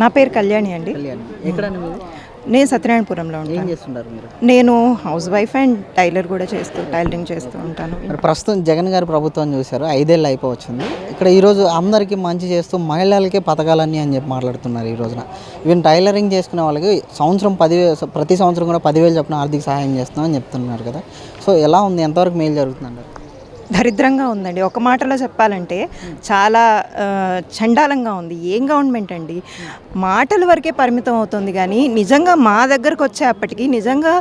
నా పేరు కళ్యాణి అండి. నేను సత్యనారాయణపురంలో ఉంటాను. నేను హౌస్ వైఫ్ అండ్ టైలర్ కూడా చేస్తూ టైలరింగ్ చేస్తూ ఉంటాను. ప్రస్తుతం జగన్ గారి ప్రభుత్వం చూశారు ఐదేళ్ళు అయిపోవచ్చింది. ఇక్కడ ఈరోజు అందరికీ మంచి చేస్తూ మహిళలకే పథకాలన్నీ అని చెప్పి మాట్లాడుతున్నారు ఈ రోజున. ఈవెన్ టైలరింగ్ చేసుకునే వాళ్ళకి సంవత్సరం పదివేలు ప్రతి సంవత్సరం కూడా పదివేలు చొప్పున ఆర్థిక సహాయం చేస్తున్నామని చెప్తున్నారు కదా. సో ఎలా ఉంది? ఎంతవరకు మేలు జరుగుతుందంటారు? దరిద్రంగా ఉందండి. ఒక మాటలో చెప్పాలంటే చాలా చండాలంగా ఉంది. ఏం గవర్నమెంట్ అండి? మాటల వరకే పరిమితం అవుతుంది కానీ నిజంగా మా దగ్గరకు వచ్చేప్పటికి నిజంగా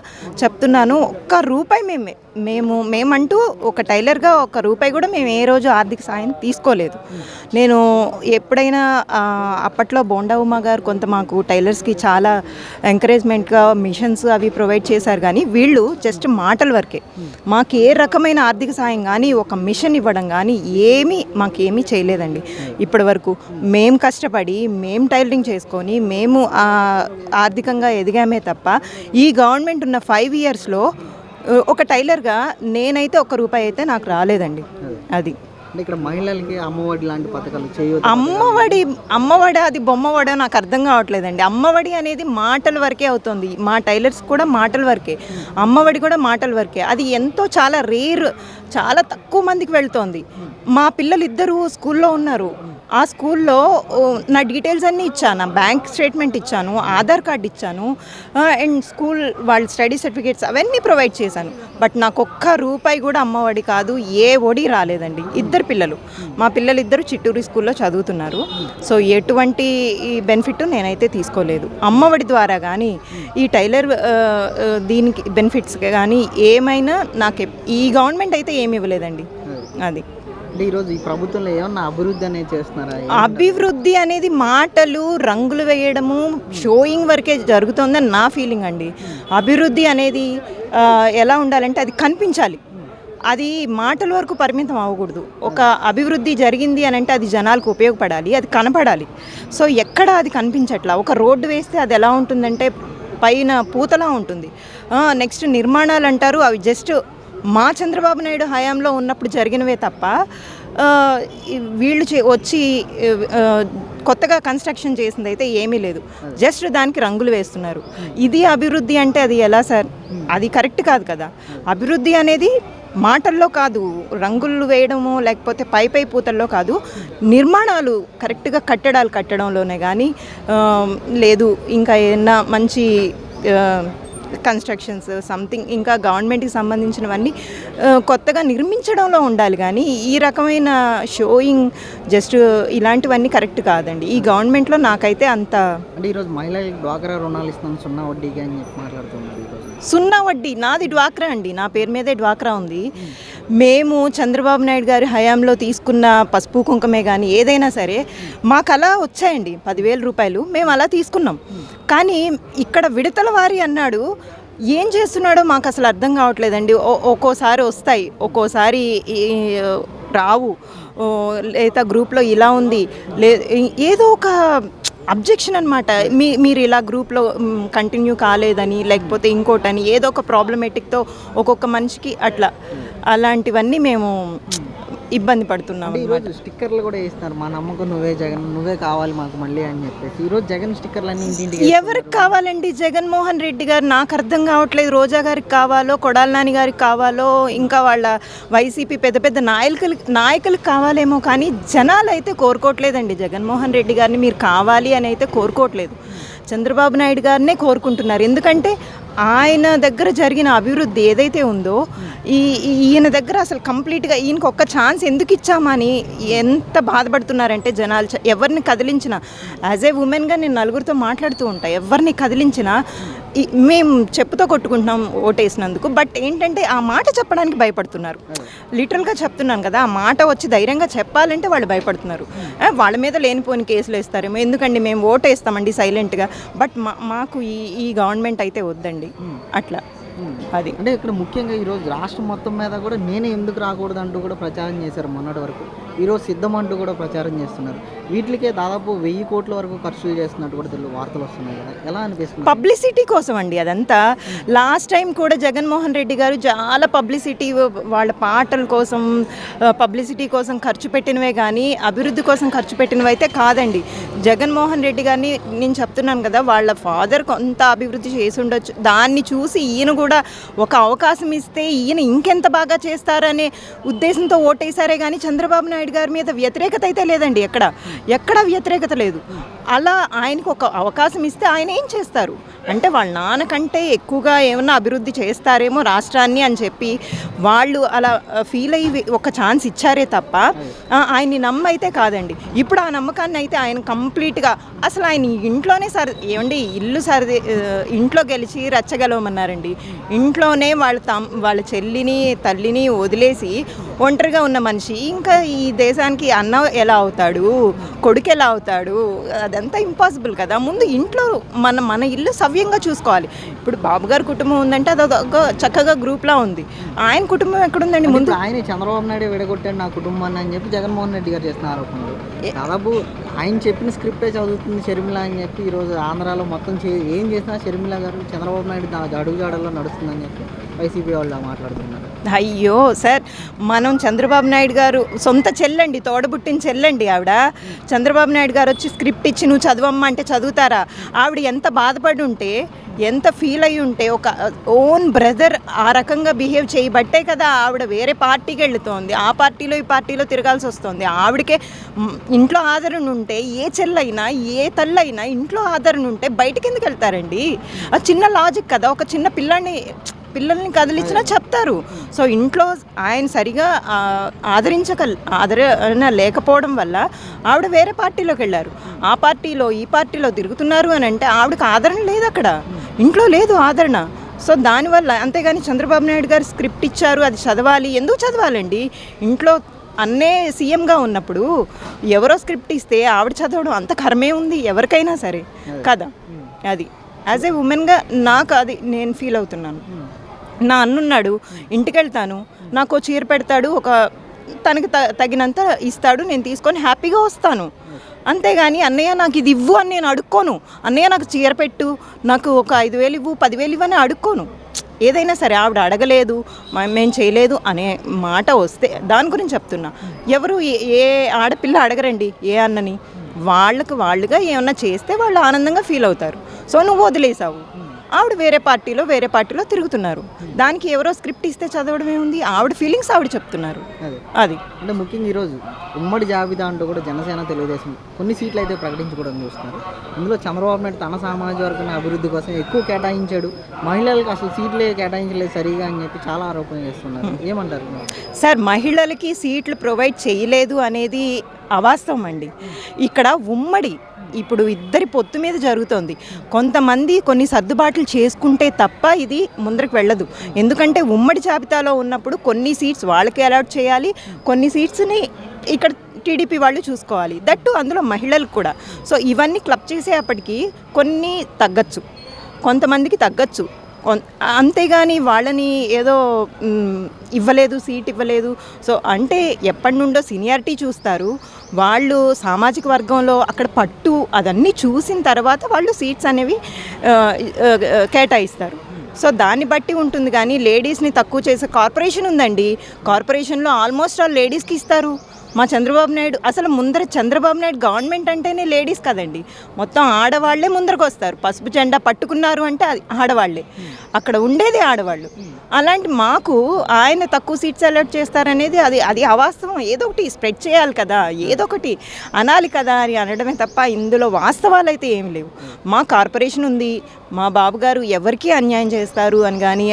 చెప్తున్నాను ఒక్క రూపాయి మేము మేము మేమంటూ ఒక టైలర్గా ఒక రూపాయి కూడా మేము ఏ రోజు ఆర్థిక సాయం తీసుకోలేదు. నేను ఎప్పుడైనా అప్పట్లో బోండా ఉమా గారు కొంత మాకు టైలర్స్కి చాలా ఎంకరేజ్మెంట్గా మిషన్స్ అవి ప్రొవైడ్ చేశారు కానీ వీళ్ళు జస్ట్ మాటల వరకే. మాకు ఏ రకమైన ఆర్థిక సాయం కానీ ఒక మిషన్ ఇవ్వడం కానీ ఏమీ మాకేమీ చేయలేదండి. ఇప్పటి వరకు మేము కష్టపడి మేము టైలరింగ్ చేసుకొని మేము ఆర్థికంగా ఎదిగామే తప్ప ఈ గవర్నమెంట్ ఉన్న ఫైవ్ ఇయర్స్లో ఒక టైలర్గా నేనైతే ఒక్క రూపాయి అయితే నాకు రాలేదండి. అది. అంటే ఇక్కడ మహిళలకి అమ్మఒడి లాంటి పథకాలు చేయవచ్చు అమ్మఒడి అమ్మఒడి అది బొమ్మఒడ నాకు అర్థం కావట్లేదండి. అమ్మఒడి అనేది మాటల వరకే అవుతుంది. మా టైలర్స్ కూడా మాటల వరకే. అమ్మఒడి కూడా మాటల వరకే. అది ఎంతో చాలా రేర్ చాలా తక్కువ మందికి వెళ్తోంది. మా పిల్లలు ఇద్దరు స్కూల్లో ఉన్నారు. ఆ స్కూల్లో నా డీటెయిల్స్ అన్నీ ఇచ్చాను బ్యాంక్ స్టేట్మెంట్ ఇచ్చాను ఆధార్ కార్డ్ ఇచ్చాను అండ్ స్కూల్ వాళ్ళ స్టడీ సర్టిఫికేట్స్ అవన్నీ ప్రొవైడ్ చేశాను. బట్ నాకు ఒక్క రూపాయి కూడా అమ్మఒడి కాదు ఏ ఒడి రాలేదండి. ఇద్దరు పిల్లలు. మా పిల్లలు ఇద్దరు చిట్టూరు స్కూల్లో చదువుతున్నారు. సో ఎటువంటి బెనిఫిట్ నేనైతే తీసుకోలేదు. అమ్మఒడి ద్వారా కానీ ఈ టైలర్ దీనికి బెనిఫిట్స్ కానీ ఏమైనా నాకు ఈ గవర్నమెంట్ అయితే ఏమి ఇవ్వలేదండి. అది. అంటే ఈరోజు ఈ ప్రభుత్వంలో ఏమన్నా అభివృద్ధి అనేది చేస్తున్నారా? అభివృద్ధి అనేది మాటలు రంగులు వేయడము షోయింగ్ వరకే జరుగుతుందని నా ఫీలింగ్ అండి. అభివృద్ధి అనేది ఎలా ఉండాలంటే అది కనిపించాలి. అది మాటల వరకు పరిమితం అవ్వకూడదు. ఒక అభివృద్ధి జరిగింది అని అంటే అది జనాలకు ఉపయోగపడాలి అది కనపడాలి. సో ఎక్కడ అది కనిపించట్లా? ఒక రోడ్డు వేస్తే అది ఎలా ఉంటుందంటే పైన పూతలా ఉంటుంది. నెక్స్ట్ నిర్మాణాలు అంటారు అవి జస్ట్ మా చంద్రబాబు నాయుడు హయాంలో ఉన్నప్పుడు జరిగినవే తప్ప వీళ్ళు చే వచ్చి కొత్తగా కన్స్ట్రక్షన్ చేసింది అయితే ఏమీ లేదు. జస్ట్ దానికి రంగులు వేస్తున్నారు. ఇది అభివృద్ధి అంటే అది ఎలా సార్? అది కరెక్ట్ కాదు కదా. అభివృద్ధి అనేది మాటల్లో కాదు రంగులు వేయడము లేకపోతే పై పై పూతల్లో కాదు నిర్మాణాలు కరెక్ట్గా కట్టడాలు కట్టడంలోనే కానీ లేదు ఇంకా ఏదన్నా మంచి కన్స్ట్రక్షన్స్ సంథింగ్ ఇంకా గవర్నమెంట్కి సంబంధించినవన్నీ కొత్తగా నిర్మించడంలో ఉండాలి కానీ ఈ రకమైన షోయింగ్ జస్ట్ ఇలాంటివన్నీ కరెక్ట్ కాదండి. ఈ గవర్నమెంట్లో నాకైతే అంత అంటే ఈరోజు మహిళలకు డ్వాక్రా రుణాలు ఇస్తున్నాం సున్నా వడ్డీకి అని చెప్పి మాట్లాడుతున్నారు ఈరోజు. సున్నా వడ్డీ నాది డ్వాక్రా అండి నా పేరు మీదే డ్వాక్రా ఉంది. మేము చంద్రబాబు నాయుడు గారి హయాంలో తీసుకున్న పసుపు కుంకుమే కానీ ఏదైనా సరే మాకు అలా వచ్చాయండి. పదివేల రూపాయలు మేము అలా తీసుకున్నాం. కానీ ఇక్కడ విడతల వారి అన్నాడు. ఏం చేస్తున్నాడో మాకు అసలు అర్థం కావట్లేదండి. ఒక్కోసారి వస్తాయి. ఒక్కోసారి రావు. లేదా గ్రూప్లో ఇలా ఉంది. లే ఏదో ఒక అబ్జెక్షన్ అనమాట మీ మీరు ఇలా గ్రూప్లో కంటిన్యూ కాలేదని లేకపోతే ఇంకోటని ఏదో ఒక ప్రాబ్లమేటిక్తో ఒక్కొక్క మనిషికి అట్లా. అలాంటివన్నీ మేము ఇబ్బంది పడుతున్నాం ఈరోజు స్టిక్కర్లు కూడా వేస్తున్నారు. మా నమ్మకం నువ్వే జగన్ నువ్వే కావాలి మాకు మళ్ళీ అని చెప్పేసి. ఈరోజు జగన్ స్టిక్కర్లు అన్ని ఎవరికి కావాలండి? జగన్మోహన్ రెడ్డి గారు నాకు అర్థం కావట్లేదు. రోజా గారికి కావాలో కొడాల నాని గారికి కావాలో ఇంకా వాళ్ళ వైసీపీ పెద్ద పెద్ద నాయకులు నాయకులకు కావాలేమో కానీ జనాలు అయితే కోరుకోవట్లేదండి. జగన్మోహన్ రెడ్డి గారిని మీరు కావాలి అని అయితే కోరుకోవట్లేదు. చంద్రబాబు నాయుడు గారినే కోరుకుంటున్నారు. ఎందుకంటే ఆయన దగ్గర జరిగిన అభివృద్ధి ఏదైతే ఉందో ఈ ఈయన దగ్గర అసలు కంప్లీట్గా ఈయనకు ఒక్క ఛాన్స్ ఎందుకు ఇచ్చామని ఎంత బాధపడుతున్నారంటే జనాలు. ఎవరిని కదిలించినా యాజ్ ఏ ఉమెన్గా నేను నలుగురితో మాట్లాడుతూ ఉంటా ఎవరిని కదిలించినా మేము చెప్పుతో కొట్టుకుంటున్నాం ఓటేసినందుకు. బట్ ఏంటంటే ఆ మాట చెప్పడానికి భయపడుతున్నారు. లిటరల్గా చెప్తున్నాను కదా ఆ మాట వచ్చి ధైర్యంగా చెప్పాలంటే వాళ్ళు భయపడుతున్నారు. వాళ్ళ మీద లేనిపోని కేసులు వేస్తారేమో ఎందుకండి మేము ఓటేస్తామండి సైలెంట్గా బట్ మా మాకు ఈ ఈ గవర్నమెంట్ అయితే వద్దండి. అట్లా. అది. అంటే ఇక్కడ ముఖ్యంగా ఈరోజు రాష్ట్రం మొత్తం మీద కూడా నేనే ఎందుకు రాకూడదు అంటూ కూడా ప్రచారం చేశారు మొన్నటి వరకు. ఈరోజు సిద్ధం అంటూ కూడా ప్రచారం చేస్తున్నారు. వీటికే దాదాపు వెయ్యి కోట్ల వరకు ఖర్చు చేస్తున్నట్టు కూడా తెలుగు వార్తలు వస్తున్నాయి కదా. ఎలా అనిపిస్తుంది? పబ్లిసిటీ కోసం అండి అదంతా. లాస్ట్ టైం కూడా జగన్మోహన్ రెడ్డి గారు చాలా పబ్లిసిటీ వాళ్ళ పాటల కోసం పబ్లిసిటీ కోసం ఖర్చు పెట్టినవే కానీ అభివృద్ధి కోసం ఖర్చు పెట్టినవి అయితే కాదండి. జగన్మోహన్ రెడ్డి గారిని నేను చెప్తున్నాను కదా వాళ్ళ ఫాదర్ కొంత అభివృద్ధి చేసి ఉండొచ్చు దాన్ని చూసి ఈయన కూడా ఒక అవకాశం ఇస్తే ఈయన ఇంకెంత బాగా చేస్తారనే ఉద్దేశంతో ఓటేశారే కానీ చంద్రబాబు నాయుడు గారి మీద వ్యతిరేకత అయితే లేదండి ఎక్కడ. ఎక్కడ వ్యతిరేకత లేదు. అలా ఆయనకు ఒక అవకాశం ఇస్తే ఆయన ఏం చేస్తారు? అంటే వాళ్ళ నాన్నకంటే ఎక్కువగా ఏమన్నా అభివృద్ధి చేస్తారేమో రాష్ట్రాన్ని అని చెప్పి వాళ్ళు అలా ఫీల్ అయ్యి ఒక ఛాన్స్ ఇచ్చారే తప్ప ఆయన్ని నమ్మైతే కాదండి. ఇప్పుడు ఆ నమ్మకాన్ని అయితే ఆయన కంప్లీట్గా అసలు ఆయన ఇంట్లోనే సర్ ఏమండి ఇల్లు సర్ది ఇంట్లో గెలిచి రచ్చగలవమన్నారండి. ఇంట్లోనే వాళ్ళ తమ్ వాళ్ళ చెల్లిని తల్లిని వదిలేసి ఒంటరిగా ఉన్న మనిషి ఇంకా ఈ దేశానికి అన్న ఎలా అవుతాడు? కొడుకు ఎలా అవుతాడు? అదంతా ఇంపాసిబుల్ కదా. ముందు ఇంట్లో మన మన ఇల్లు సవ్యంగా చూసుకోవాలి. ఇప్పుడు బాబు గారి కుటుంబం ఉందంటే అది ఒక చక్కగా గ్రూప్లా ఉంది. ఆయన కుటుంబం ఎక్కడుందండి ముందు? ఆయన చంద్రబాబు నాయుడు విడగొట్టాడు నా కుటుంబాన్ని అని చెప్పి జగన్మోహన్ రెడ్డి గారు చేస్తున్న ఆరోపణలు. దాదాపు ఆయన చెప్పిన స్క్రిప్టే చదువుతుంది షర్మిల అని చెప్పి ఈరోజు ఆంధ్రాలో మొత్తం చే ఏం చేసినా షర్మిల గారు చంద్రబాబు నాయుడు దా- అడుగుజాడల్లో నడుస్తుందని చెప్పి వైసీపీ వాళ్ళు మాట్లాడుతున్నారు? అయ్యో సార్ మనం చంద్రబాబు నాయుడు గారు సొంత చెల్లండి తోడబుట్టిన చెల్లండి ఆవిడ. చంద్రబాబు నాయుడు గారు వచ్చి స్క్రిప్ట్ ఇచ్చి నువ్వు చదవమ్మా అంటే చదువుతారా? ఆవిడ ఎంత బాధపడి ఉంటే ఎంత ఫీల్ అయి ఉంటే ఒక ఓన్ బ్రదర్ ఆ రకంగా బిహేవ్ చేయబట్టే కదా ఆవిడ వేరే పార్టీకి వెళుతోంది. ఆ పార్టీలో ఈ పార్టీలో తిరగాల్సి వస్తుంది. ఆవిడకే ఇంట్లో ఆదరణ ఉంటే ఏ చెల్లైనా ఏ తల్లైనా ఇంట్లో ఆదరణ ఉంటే బయటికి ఎందుకు వెళ్తారండి? ఆ చిన్న లాజిక్ కదా ఒక చిన్న పిల్లాన్ని పిల్లల్ని కదిలించినా చెప్తారు. సో ఇంట్లో ఆయన సరిగా ఆదరించక ఆదరణ లేకపోవడం వల్ల ఆవిడ వేరే పార్టీలోకి వెళ్ళారు. ఆ పార్టీలో ఈ పార్టీలో తిరుగుతున్నారు అని అంటే ఆవిడకి ఆదరణ లేదు అక్కడ. ఇంట్లో లేదు ఆదరణ. సో దానివల్ల అంతేగాని చంద్రబాబు నాయుడు గారు స్క్రిప్ట్ ఇచ్చారు అది చదవాలి. ఎందుకు చదవాలండి? ఇంట్లో అన్నే సీఎంగా ఉన్నప్పుడు ఎవరో స్క్రిప్ట్ ఇస్తే ఆవిడ చదవడం అంత కర్మే ఉంది. ఎవరికైనా సరే. కదా? అది. యాజ్ ఏ ఉమెన్గా నాకు అది నేను ఫీల్ అవుతున్నాను. నా అన్నున్నాడు ఇంటికి వెళ్తాను నాకు చీర పెడతాడు ఒక తనకి త- తగినంత ఇస్తాడు నేను తీసుకొని హ్యాపీగా వస్తాను. అంతేగాని అన్నయ్య నాకు ఇది ఇవ్వు అని నేను అడుక్కోను. అన్నయ్య నాకు చీర పెట్టు. నాకు ఒక ఐదు వేలు ఇవ్వు పదివేలు ఇవ్వు అని అడుక్కోను. ఏదైనా సరే ఆవిడ అడగలేదు మేము చేయలేదు అనే మాట వస్తే దాని గురించి చెప్తున్నా. ఎవరు ఏ- ఏ ఆడపిల్ల అడగరండి ఏ అన్నని? వాళ్ళకు వాళ్ళుగా ఏమన్నా చేస్తే వాళ్ళు ఆనందంగా ఫీల్ అవుతారు. సో నువ్వు వదిలేసావు. ఆవిడ వేరే పార్టీలో వేరే పార్టీలో తిరుగుతున్నారు. దానికి ఎవరో స్క్రిప్ట్ ఇస్తే చదవడం ఏముంది ఆవిడ ఫీలింగ్స్ ఆవిడ చెప్తున్నారు. అదే. అది. అంటే ముఖ్యంగా ఈరోజు ఉమ్మడి జాబితా అంటూ కూడా జనసేన తెలుగుదేశం కొన్ని సీట్లు అయితే ప్రకటించుకోవడం చూస్తున్నారు. ఇందులో చంద్రబాబు నాయుడు తన సామాజిక వర్గం అభివృద్ధి కోసం ఎక్కువ కేటాయించాడు. మహిళలకు అసలు సీట్లే కేటాయించలేదు సరిగా అని చెప్పి చాలా ఆరోపణలు చేస్తున్నారు. ఏమంటారు? సార్ మహిళలకి సీట్లు ప్రొవైడ్ చేయలేదు అనేది అవాస్తవం అండి. ఇక్కడ ఉమ్మడి ఇప్పుడు ఇద్దరి పొత్తు మీద జరుగుతోంది. కొంతమంది కొన్ని సర్దుబాట్లు చేసుకుంటే తప్ప ఇది ముందరకు వెళ్ళదు. ఎందుకంటే ఉమ్మడి జాబితాలో ఉన్నప్పుడు కొన్ని సీట్స్ వాళ్ళకి అలాట్ చేయాలి కొన్ని సీట్స్ని ఇక్కడ టీడీపీ వాళ్ళు చూసుకోవాలి. దట్టు అందులో మహిళలు కూడా. సో ఇవన్నీ క్లబ్ చేసేపటికి కొన్ని తగ్గచ్చు. కొంతమందికి తగ్గచ్చు. అంతేగాని వాళ్ళని ఏదో ఇవ్వలేదు సీట్ ఇవ్వలేదు. సో అంటే ఎప్పటి నుండో సీనియారిటీ చూస్తారు. వాళ్ళు సామాజిక వర్గంలో అక్కడ పట్టు అదన్నీ చూసిన తర్వాత వాళ్ళు సీట్స్ అనేవి కేటాయిస్తారు. సో దాన్ని బట్టి ఉంటుంది. కానీ లేడీస్ని తక్కువ చేసే కార్పొరేషన్ ఉందండి. కార్పొరేషన్లో ఆల్మోస్ట్ ఆల్ లేడీస్కి ఇస్తారు. మా చంద్రబాబు నాయుడు అసలు ముందర చంద్రబాబు నాయుడు గవర్నమెంట్ అంటేనే లేడీస్ కదండి. మొత్తం ఆడవాళ్ళే ముందరకు వస్తారు. పసుపు జెండా పట్టుకున్నారు అంటే అది ఆడవాళ్ళే. అక్కడ ఉండేది ఆడవాళ్ళు. అలాంటి మాకు ఆయన తక్కువ సీట్స్ అలర్ట్ చేస్తారనేది అది అది అవాస్తవం. ఏదో ఒకటి స్ప్రెడ్ చేయాలి కదా ఏదో ఒకటి అనాలి కదా అని అనడమే తప్ప ఇందులో వాస్తవాలు అయితే ఏమి లేవు. మా కార్పొరేషన్ ఉంది మా బాబుగారు ఎవరికి అన్యాయం చేస్తారు అని కానీ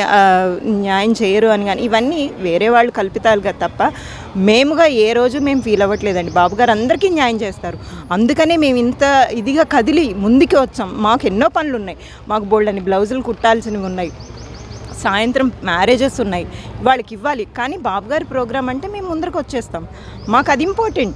న్యాయం చేయరు అని కానీ ఇవన్నీ వేరే వాళ్ళు కల్పితాలుగా తప్ప మేముగా ఏ రోజు మేము ఫీల్ అవ్వట్లేదండి. బాబుగారు అందరికీ న్యాయం చేస్తారు. అందుకనే మేము ఇంత ఇదిగా కదిలి ముందుకు వచ్చాం. మాకు ఎన్నో పనులు ఉన్నాయి మాకు బోల్డని బ్లౌజులు కుట్టాల్సినవి ఉన్నాయి. సాయంత్రం మ్యారేజెస్ ఉన్నాయి. వాళ్ళకి ఇవ్వాలి. కానీ బాబుగారి ప్రోగ్రాం ప్రోగ్రామ్ అంటే మేము ముందరకు వచ్చేస్తాం మాకు అది ఇంపార్టెంట్.